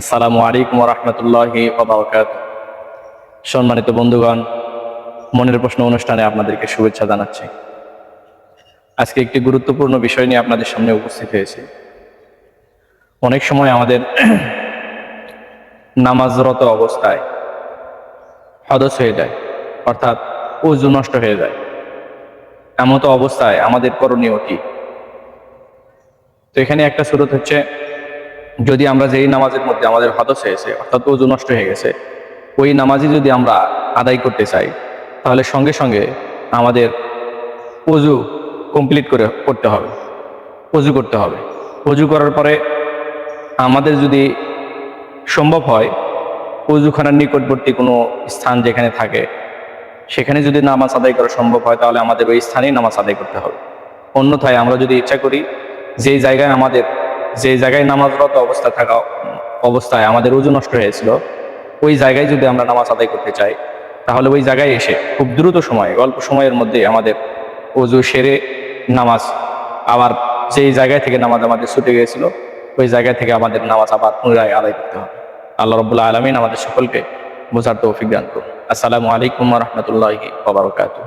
আসসালামু আলাইকুম রহমতুল্লাহি ওবরাকাত সম্মানিত বন্ধুগণ, মনের প্রশ্ন অনুষ্ঠানে আপনাদেরকে শুভেচ্ছা জানাচ্ছি। আজকে একটি গুরুত্বপূর্ণ বিষয় নিয়ে আপনাদের সামনে উপস্থিত হয়েছে। অনেক সময় আমাদের নামাজরত অবস্থায় হদস হয়ে যায়, অর্থাৎ উজু নষ্ট হয়ে যায়। এমত অবস্থায় আমাদের করণীয় কি? তো এখানে একটা সুরত হচ্ছে যদি আমরা যেই নামাজের মধ্যে আমাদের হদস হয়েছে অর্থাৎ অজু নষ্ট হয়ে গেছে, ওই নামাজই যদি আমরা আদায় করতে চাই, তাহলে সঙ্গে সঙ্গে আমাদের অজু কমপ্লিট করে করতে হবে অজু করতে হবে। অজু করার পরে আমাদের যদি সম্ভব হয় অজুখানার নিকটবর্তী কোনো স্থান যেখানে থাকে, সেখানে যদি নামাজ আদায় করা সম্ভব হয়, তাহলে আমাদের ওই স্থানেই নামাজ আদায় করতে হবে। অন্যথায় আমরা যদি ইচ্ছা করি, যেই জায়গায় আমাদের যে জায়গায় নামাজরত অবস্থা থাকা অবস্থায় আমাদের ওজু নষ্ট হয়েছিল, ওই জায়গায় যদি আমরা নামাজ আদায় করতে চাই, তাহলে ওই জায়গায় এসে খুব দ্রুত সময়ে, অল্প সময়ের মধ্যে আমাদের অজু সেরে নামাজ আবার যেই জায়গায় থেকে নামাজ আমাদের ছুটে গিয়েছিল, ওই জায়গা থেকে আমাদের নামাজ আবার পুনরায় আদায় করতে হবে। আল্লাহ রবুল্লা আলমিন আমাদের সকলকে বোঝার তৌফিক দান করুন। আসসালামু আলাইকুম রহমতুল্লাহি ওবরাকাতুহ